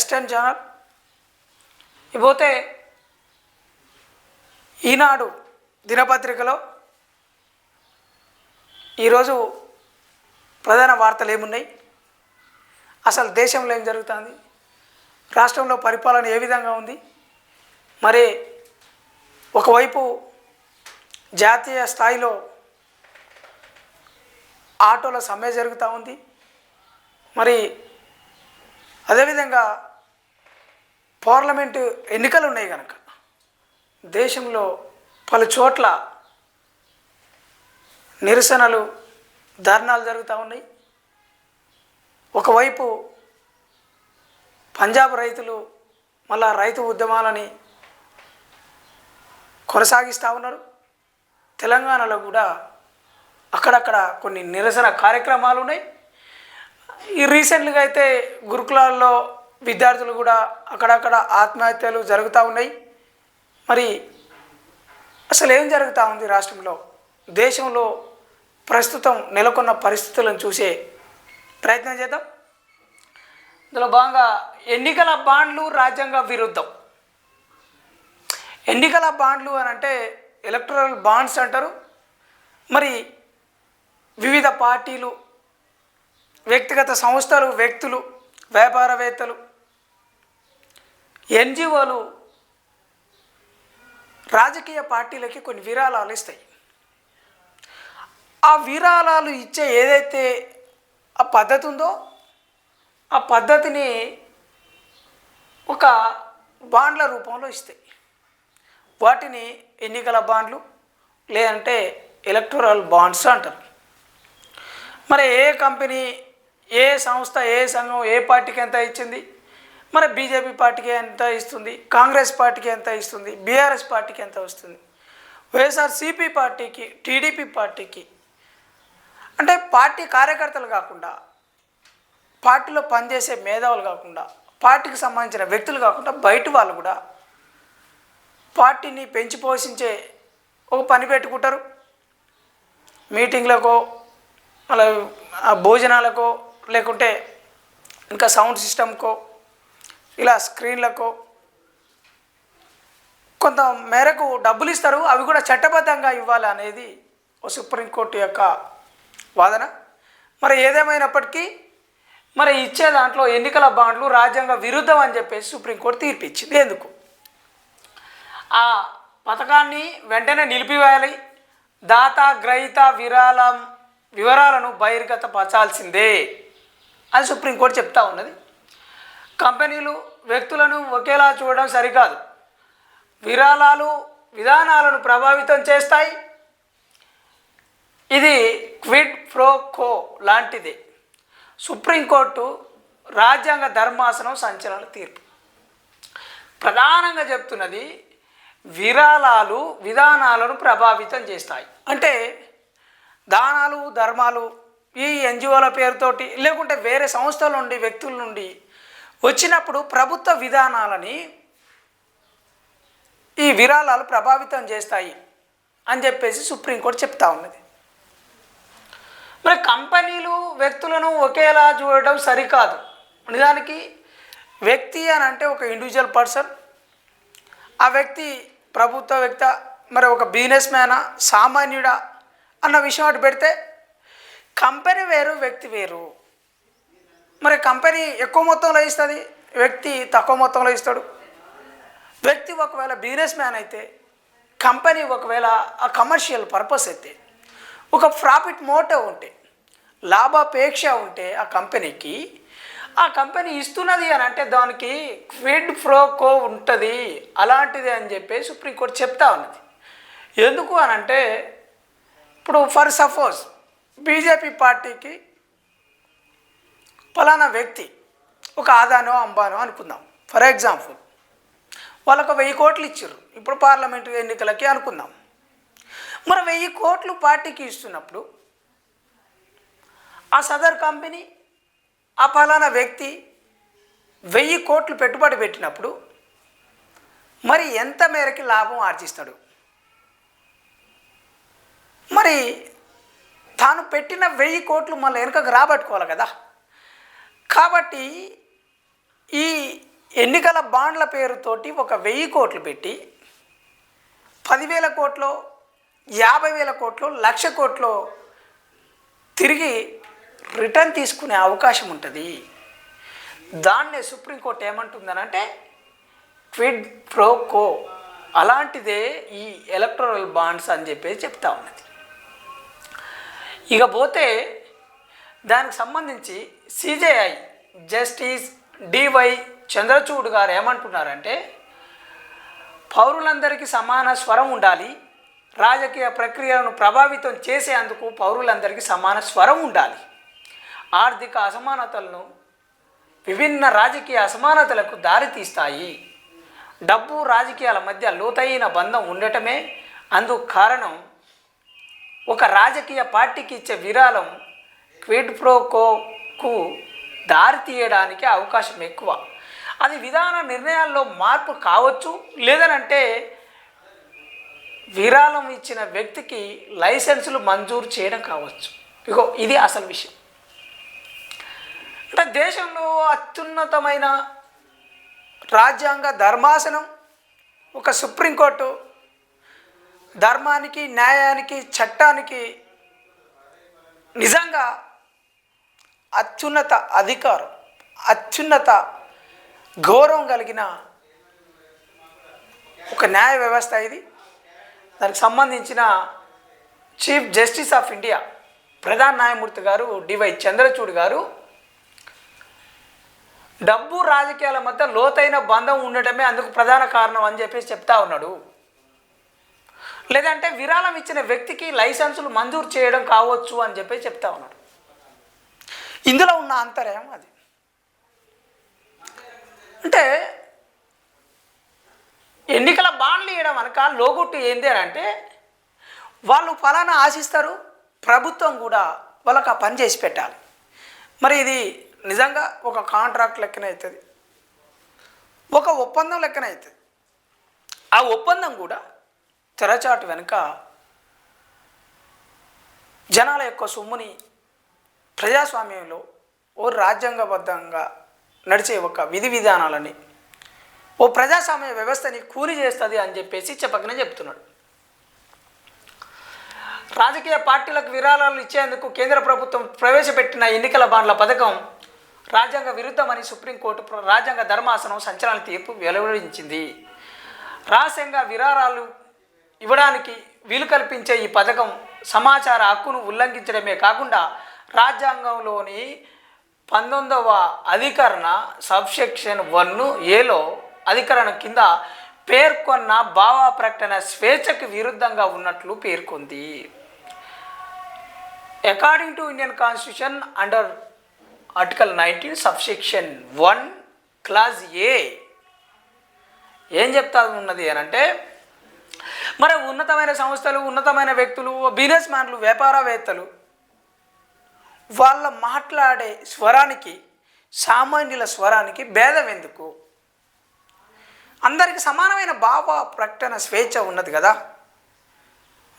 Western channel ఇకపోతే ఈనాడు దినపత్రికలో ఈరోజు ప్రధాన వార్తలు ఏమున్నాయి? అసలు దేశంలో ఏం జరుగుతుంది? రాష్ట్రంలో పరిపాలన ఏ విధంగా ఉంది? మరి ఒకవైపు జాతీయ స్థాయిలో ఆటోల సమ్మె జరుగుతూ ఉంది. మరి అదేవిధంగా పార్లమెంటు ఎన్నికలు ఉన్నాయి కనుక దేశంలో పలు చోట్ల నిరసనలు ధర్నాలు జరుగుతూ ఉన్నాయి. ఒకవైపు పంజాబ్ రైతులు మళ్ళా రైతు ఉద్యమాలని కొనసాగిస్తూ ఉన్నారు. తెలంగాణలో కూడా అక్కడక్కడ కొన్ని నిరసన కార్యక్రమాలు ఉన్నాయి. ఈ రీసెంట్గా అయితే గురుకులాల్లో విద్యార్థులు కూడా అక్కడక్కడ ఆత్మహత్యలు జరుగుతూ ఉన్నాయి. మరి అసలు ఏం జరుగుతూ ఉంది రాష్ట్రంలో? దేశంలో ప్రస్తుతం నెలకొన్న పరిస్థితులను చూసే ప్రయత్నం చేద్దాం. ఇందులో భాగంగా ఎన్నికల బాండ్లు రాజ్యాంగ విరుద్ధం. ఎన్నికల బాండ్లు అని అంటే ఎలక్టరల్ బాండ్స్ అంటారు. మరి వివిధ పార్టీలు వ్యక్తిగత సంస్థలు వ్యక్తులు వ్యాపారవేత్తలు ఎన్జిఓలు రాజకీయ పార్టీలకి కొన్ని విరాళాలు ఇస్తాయి. ఆ విరాళాలు ఇచ్చే ఏదైతే ఆ పద్ధతి ఉందో ఆ పద్ధతిని ఒక బాండ్ల రూపంలో ఇస్తాయి. వాటిని ఎన్నికల బాండ్లు లేదంటే ఎలక్టోరల్ బాండ్స్ అంటారు. మరి ఏ కంపెనీ ఏ సంస్థ ఏ సంఘం ఏ పార్టీకి ఎంత ఇచ్చింది? మరి బీజేపీ పార్టీకి ఎంత ఇస్తుంది? కాంగ్రెస్ పార్టీకి ఎంత ఇస్తుంది? బీఆర్ఎస్ పార్టీకి ఎంత వస్తుంది? వైఎస్ఆర్సీపీ పార్టీకి టీడీపీ పార్టీకి. అంటే పార్టీ కార్యకర్తలు కాకుండా పార్టీలో పనిచేసే మేధావులు కాకుండా పార్టీకి సంబంధించిన వ్యక్తులు కాకుండా బయట వాళ్ళు కూడా పార్టీని పెంచి పోషించే ఒక పని పెట్టుకుంటారు. మీటింగ్లకో మళ్ళీ భోజనాలకో లేకుంటే ఇంకా సౌండ్ సిస్టమ్కో ఇలా స్క్రీన్లకు కొంత మేరకు డబ్బులు ఇస్తారు అవి కూడా చట్టబద్ధంగా ఇవ్వాలి అనేది ఓ సుప్రీంకోర్టు యొక్క వాదన. మరి ఏదేమైనప్పటికీ మరి ఇచ్చే దాంట్లో ఎన్నికల బాండ్లు రాజ్యాంగ విరుద్ధం అని చెప్పేసి సుప్రీంకోర్టు తీర్పిచ్చింది. ఎందుకు? ఆ పథకాన్ని వెంటనే నిలిపివేయాలి. దాత గ్రహీత విరాళం వివరాలను బహిర్గతపరచాల్సిందే అని సుప్రీంకోర్టు చెప్తా ఉన్నది. కంపెనీలు వ్యక్తులను ఒకేలా చూడడం సరికాదు. విరాళాలు విధానాలను ప్రభావితం చేస్తాయి. ఇది క్విడ్ ప్రో కో లాంటిది. సుప్రీంకోర్టు రాజ్యాంగ ధర్మాసనం సంచలన తీర్పు. ప్రధానంగా చెప్తున్నది విరాళాలు విధానాలను ప్రభావితం చేస్తాయి. అంటే దానాలు ధర్మాలు ఈ ఎన్జిఓల పేరుతోటి లేకుంటే వేరే సంస్థల నుండి వ్యక్తుల నుండి వచ్చినప్పుడు ప్రభుత్వ విధానాలని ఈ విరాళాలు ప్రభావితం చేస్తాయి అని చెప్పేసి సుప్రీంకోర్టు చెప్తా ఉన్నది. మరి కంపెనీలు వ్యక్తులను ఒకేలా చూడడం సరికాదు. నిజానికి వ్యక్తి అని అంటే ఒక ఇండివిజువల్ పర్సన్ ఆ వ్యక్తి ప్రభుత్వ వ్యక్త మరి ఒక బిజినెస్ మ్యానా సామాన్యుడా అన్న విషయం అటు పెడితే కంపెనీ వేరు వ్యక్తి వేరు. మరి కంపెనీ ఎక్కువ మొత్తంలో ఇస్తుంది? వ్యక్తి తక్కువ మొత్తంలో ఇస్తాడు? వ్యక్తి ఒకవేళ బిజినెస్ మ్యాన్ అయితే కంపెనీ ఒకవేళ ఆ కమర్షియల్ పర్పస్ అయితే ఒక ప్రాఫిట్ మోటివ్ ఉంటే లాభాపేక్ష ఉంటే ఆ కంపెనీకి ఆ కంపెనీ ఇస్తున్నది అని అంటే దానికి క్విడ్ ఫ్రోకో ఉంటుంది. అలాంటిది అని చెప్పి సుప్రీంకోర్టు చెప్తా ఉన్నది. ఎందుకు అని అంటే ఇప్పుడు ఫర్ సపోజ్ బీజేపీ పార్టీకి ఫలానా వ్యక్తి ఒక ఆదానో అంబానో అనుకుందాం. ఫర్ ఎగ్జాంపుల్ వాళ్ళకు వెయ్యి కోట్లు ఇచ్చారు ఇప్పుడు పార్లమెంటు ఎన్నికలకి అనుకుందాం. మరి వెయ్యి కోట్లు పార్టీకి ఇస్తున్నప్పుడు ఆ సదర్ కంపెనీ ఆ ఫలానా వ్యక్తి వెయ్యి కోట్లు పెట్టుబడి పెట్టినప్పుడు మరి ఎంత మేరకి లాభం ఆర్జిస్తాడు? మరి తాను పెట్టిన వెయ్యి కోట్లు మళ్ళీ వెనుకకు రాబట్టుకోవాలి కదా. కాబట్టి ఈ ఎన్నికల బాండ్ల పేరుతోటి ఒక వెయ్యి కోట్లు పెట్టి పదివేల కోట్లు యాభై వేల కోట్లు లక్ష కోట్లు తిరిగి రిటర్న్ తీసుకునే అవకాశం ఉంటుంది. దాన్నే సుప్రీంకోర్టు ఏమంటుందనంటే క్విడ్ ప్రోకో అలాంటిదే ఈ ఎలక్ట్రల్ బాండ్స్ అని చెప్పేసి చెప్తా ఉన్నది. ఇకపోతే దానికి సంబంధించి సిజేఐ జస్టిస్ డివై చంద్రచూడ్ గారు ఏమంటున్నారంటే పౌరులందరికీ సమాన స్వరం ఉండాలి రాజకీయ ప్రక్రియలను ప్రభావితం చేసేందుకు పౌరులందరికీ సమాన స్వరం ఉండాలి. ఆర్థిక అసమానతలను విభిన్న రాజకీయ అసమానతలకు దారితీస్తాయి డబ్బు రాజకీయాల మధ్య లోతైన బంధం ఉండటమే అందుకు కారణం ఒక రాజకీయ పార్టీకి ఇచ్చే విరాళం క్విడ్ ప్రోకోకు దారి తీయడానికి అవకాశం ఎక్కువ. అది విధాన నిర్ణయాల్లో మార్పు కావచ్చు లేదనంటే విరాళం ఇచ్చిన వ్యక్తికి లైసెన్సులు మంజూరు చేయడం కావచ్చు. ఇగో ఇది అసలు విషయం. అంటే దేశంలో అత్యున్నతమైన రాజ్యాంగ ధర్మాసనం ఒక సుప్రీంకోర్టు ధర్మానికి న్యాయానికి చట్టానికి నిజంగా అత్యున్నత అధికారం అత్యున్నత గౌరవం కలిగిన ఒక న్యాయ వ్యవస్థ ఇది. దానికి సంబంధించిన చీఫ్ జస్టిస్ ఆఫ్ ఇండియా ప్రధాన న్యాయమూర్తి గారు డివై చంద్రచూడ్ గారు డబ్బు రాజకీయాల మధ్య లోతైన బంధం ఉండటమే అందుకు ప్రధాన కారణం అని చెప్పేసి చెప్తా ఉన్నాడు. లేదంటే విరాళం ఇచ్చిన వ్యక్తికి లైసెన్సులు మంజూరు చేయడం కావచ్చు అని చెప్పి చెప్తా ఉన్నాడు. ఇందులో ఉన్న అంతరాయం అది. అంటే ఎన్నికల బాండ్లు వేయడం అనక లోగొట్టు ఏంది అని అంటే వాళ్ళు ఫలానా ఆశిస్తారు ప్రభుత్వం కూడా వాళ్ళకి ఆ పని చేసి పెట్టాలి. మరి ఇది నిజంగా ఒక కాంట్రాక్ట్ లెక్కన అవుతుంది. ఒక ఒప్పందం లెక్కన అవుతుంది. ఆ ఒప్పందం కూడా తెరచాటు వెనుక జనాల యొక్క సొమ్ముని ప్రజాస్వామ్యంలో ఓ రాజ్యాంగబద్ధంగా నడిచే ఒక విధి విధానాలని ఓ ప్రజాస్వామ్య వ్యవస్థని కూలి చేస్తుంది అని చెప్పేసి చెప్పకనే చెప్తున్నాడు. రాజకీయ పార్టీలకు విరాళాలు ఇచ్చేందుకు కేంద్ర ప్రభుత్వం ప్రవేశపెట్టిన ఎన్నికల బాండ్ల పథకం రాజ్యాంగ విరుద్ధమని సుప్రీంకోర్టు రాజ్యాంగ ధర్మాసనం సంచలన తీర్పు వెలువరించింది. రహస్యంగా విరాళాలు ఇవ్వడానికి వీలు కల్పించే ఈ పథకం సమాచార హక్కును ఉల్లంఘించడమే కాకుండా రాజ్యాంగంలోని పంతొమ్మిదవ అధికరణ సబ్సెక్షన్ వన్ ఏలో అధికరణ కింద పేర్కొన్న భావ ప్రకటన స్వేచ్ఛకు విరుద్ధంగా ఉన్నట్లు పేర్కొంది. According to Indian constitution under article nineteen subsection one clause A ఏం చెప్తా ఉన్నది అని అంటే మరి ఉన్నతమైన సంస్థలు ఉన్నతమైన వ్యక్తులు బిజినెస్ మ్యాన్లు వ్యాపారవేత్తలు వాళ్ళ మాట్లాడే స్వరానికి సామాన్యుల స్వరానికి భేదం ఎందుకు? అందరికి సమానమైన భావ ప్రకటన స్వేచ్ఛ ఉన్నది కదా.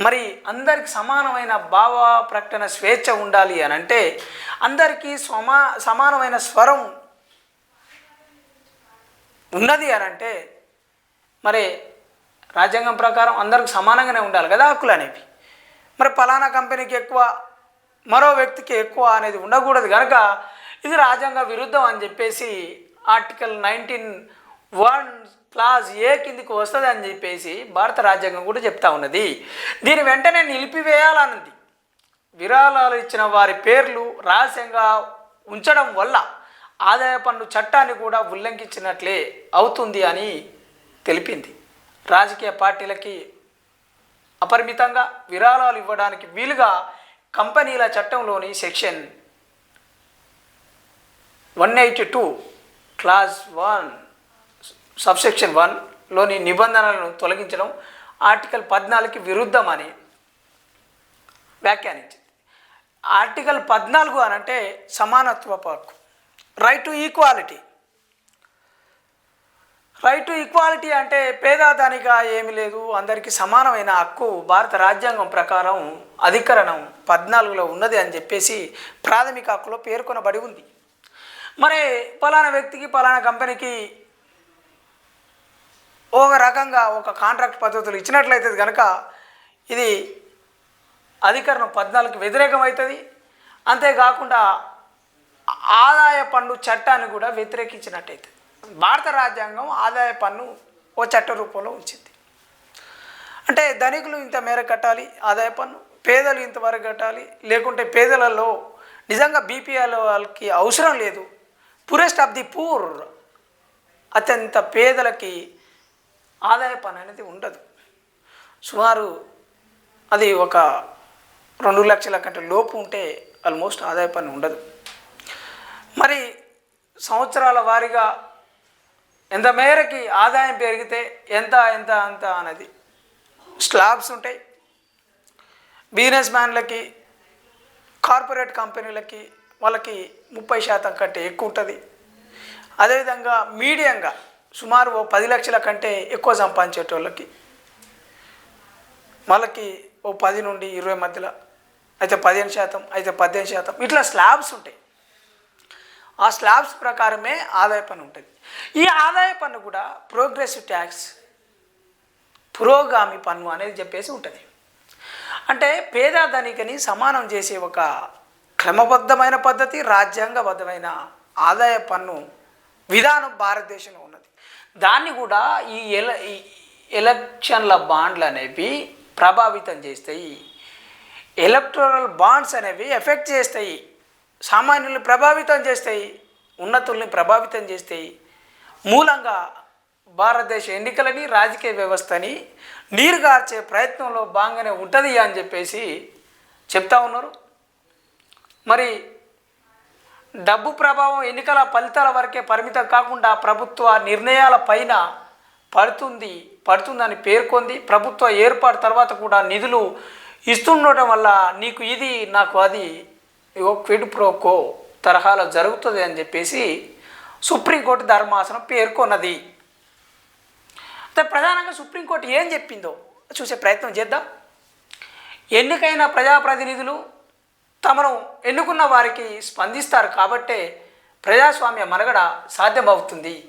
మరి అందరికి సమానమైన భావ ప్రకటన స్వేచ్ఛ ఉండాలి అని అంటే అందరికీ సమా సమానమైన స్వరం ఉన్నది అని అంటే మరి రాజ్యాంగం ప్రకారం అందరికి సమానంగానే ఉండాలి కదా హక్కులు అనేవి. మరి ఫలానా కంపెనీకి ఎక్కువ మరో వ్యక్తికి ఎక్కువ అనేది ఉండకూడదు కనుక ఇది రాజ్యాంగ విరుద్ధం అని చెప్పేసి article nineteen one clause A కిందికి వస్తుంది అని చెప్పేసి భారత రాజ్యాంగం కూడా చెప్తా ఉన్నది. దీని వెంటనే నిలిపివేయాలన్నది. విరాళాలు ఇచ్చిన వారి పేర్లు రహస్యంగా ఉంచడం వల్ల ఆదాయ పన్ను చట్టాన్ని కూడా ఉల్లంఘించినట్లే అవుతుంది అని తెలిపింది. రాజకీయ పార్టీలకి అపరిమితంగా విరాళాలు ఇవ్వడానికి వీలుగా కంపెనీల చట్టంలోని section one eighty two clause one subsection వన్లోని నిబంధనలను తొలగించడం ఆర్టికల్ పద్నాలుగుకి విరుద్ధమని వ్యాఖ్యానించింది. ఆర్టికల్ పద్నాలుగు అనంటే సమానత్వ హక్కు right to equality right to equality అంటే పేదాదానిగా ఏమీ లేదు. అందరికీ సమానమైన హక్కు భారత రాజ్యాంగం ప్రకారం అధికరణం పద్నాలుగులో ఉన్నది అని చెప్పేసి ప్రాథమిక హక్కులో పేర్కొనబడి ఉంది. మరి పలానా వ్యక్తికి పలానా కంపెనీకి ఒక రకంగా ఒక కాంట్రాక్ట్ పద్ధతులు ఇచ్చినట్లయితే కనుక ఇది అధికరణం పద్నాలుగుకి వ్యతిరేకం అవుతుంది అంతేకాకుండా ఆదాయ పన్ను చట్టాన్ని కూడా వ్యతిరేకించినట్టయితే భారత రాజ్యాంగం ఆదాయ పన్ను ఓ చట్ట రూపంలో ఉంచింది. అంటే ధనికులు ఇంత మేర కట్టాలి ఆదాయ పన్ను. పేదలు ఇంతవరకు కట్టాలి లేకుంటే పేదలలో నిజంగా బీపీఎల్ వాళ్ళకి అవసరం లేదు. పురెస్ట్ ఆఫ్ ది పూర్ అత్యంత పేదలకి ఆదాయ పన్ను అనేది ఉండదు. సుమారు అది ఒక రెండు లక్షల కంటే లోపు ఉంటే ఆల్మోస్ట్ ఆదాయ పన్ను ఉండదు. మరి సంవత్సరాల వారీగా ఎంత మేరకి ఆదాయం పెరిగితే ఎంత ఎంత అంత అనేది స్లాబ్స్ ఉంటాయి. బిజినెస్ మ్యాన్లకి కార్పొరేట్ కంపెనీలకి వాళ్ళకి ముప్పై శాతం కంటే ఎక్కువ ఉంటుంది. అదేవిధంగా మీడియంగా సుమారు ఓ పది లక్షల కంటే ఎక్కువ సంపాదించేటోళ్ళకి వాళ్ళకి ఓ పది నుండి ఇరవై మధ్యలో అయితే పదిహేను శాతం అయితే పద్దెనిమిది శాతం ఇట్లా స్లాబ్స్ ఉంటాయి. ఆ స్లాబ్స్ ప్రకారమే ఆదాయ పన్ను ఉంటుంది. ఈ ఆదాయ పన్ను కూడా ప్రోగ్రెసివ్ ట్యాక్స్ పురోగామి పన్ను అనేది చెప్పేసి ఉంటుంది. అంటే పేద ధనికని సమానం చేసే ఒక క్రమబద్ధమైన పద్ధతి రాజ్యాంగబద్ధమైన ఆదాయ పన్ను విధానం భారతదేశంలో ఉన్నది. దాన్ని కూడా ఈ ఎల ఈ ఎలక్షన్ల బాండ్లు అనేవి ప్రభావితం చేస్తాయి. ఎలక్ట్రల్ బాండ్స్ అనేవి ఎఫెక్ట్ చేస్తాయి. సామాన్యుల్ని ప్రభావితం చేస్తాయి ఉన్నతుల్ని ప్రభావితం చేస్తాయి మూలంగా భారతదేశ ఎన్నికలని రాజకీయ వ్యవస్థని నీరుగార్చే ప్రయత్నంలో బాగానే ఉంటుంది అని చెప్పేసి చెప్తా ఉన్నారు. మరి డబ్బు ప్రభావం ఎన్నికల ఫలితాల వరకే పరిమితం కాకుండా ప్రభుత్వ నిర్ణయాల పైన పడుతుంది పడుతుందని పేర్కొంది. ప్రభుత్వ ఏర్పాటు తర్వాత కూడా నిధులు ఇస్తుండటం వల్ల నీకు ఇది నాకు అది ఇగో క్విడ్ ప్రోకో తరహాలో జరుగుతుంది అని చెప్పేసి సుప్రీంకోర్టు ధర్మాసనం పేర్కొన్నది. అయితే ప్రధానంగా సుప్రీంకోర్టు ఏం చెప్పిందో చూసే ప్రయత్నం చేద్దాం. ఎన్నికైన ప్రజాప్రతినిధులు తమను ఎన్నుకున్న వారికి స్పందిస్తారు కాబట్టే ప్రజాస్వామ్య మనగడ సాధ్యమవుతుంది.